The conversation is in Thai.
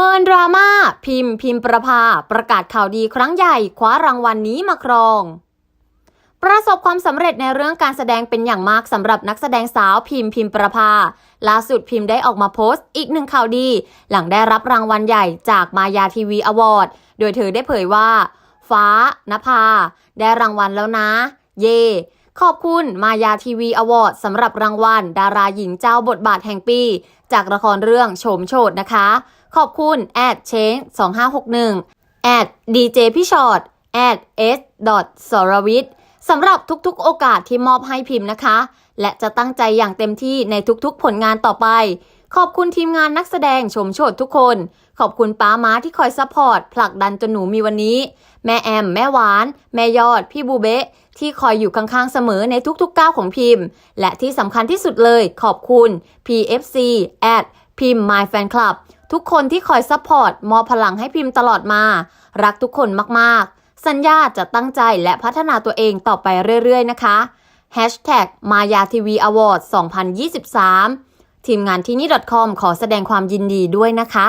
เมินดราม่าพิมพ์ พิมพ์ประภา ประกาศข่าวดีครั้งใหญ่คว้ารางวัลนนี้มาครอง ประสบความสำเร็จในเรื่องการแสดงเป็นอย่างมากสำหรับนักแสดงสาวพิมพ์พิมพ์ประภาล่าสุดพิมพ์ได้ออกมาโพสต์อีกหนึ่งข่าวดี หลังได้รับรางวัลใหญ่จากมายาทีวีอวอร์ดโดยเธอได้เผยว่า ฟ้านภา ได้รางวัลแล้วนะ เย่ ขอบคุณมายาทีวีอวอร์ดสำหรับรางวัล ดาราหญิงเจ้าบทบาทแห่งปี จากละครเรื่องโฉมโฉดนะคะ ขอบคุณแอดเชง2561แอดดีเจพี่ชอตแอดเอสดอทสรวิทสำหรับทุกๆโอกาสที่มอบให้พิมพ์นะคะ และจะตั้งใจอย่างเต็มที่ในทุกๆผลงานต่อไป ขอบคุณทีมงานนักแสดงชมโชดทุกคน ขอบคุณป้าม้าที่คอยซัพพอร์ตผลักดันจนหนูมีวันนี้ แม่แอม แม่หวาน แม่ยอด พี่บูเบะ ที่คอยอยู่ข้างๆเสมอในทุกๆก้าวของพิมพ์ และที่สำคัญที่สุดเลยขอบคุณ PFC แอดพิมพ์ My Fan Club ทุกคนที่คอยซัพพอร์ตมอบพลังให้พิมพ์ตลอดมา รักทุกคนมากๆ สัญญาจะตั้งใจและพัฒนาตัวเองต่อไปเรื่อยๆ นะคะ Hashtag มายาทีวีอวอร์ด2023 ทีมงานที่นี่ .com ขอแสดงความยินดีด้วยนะคะ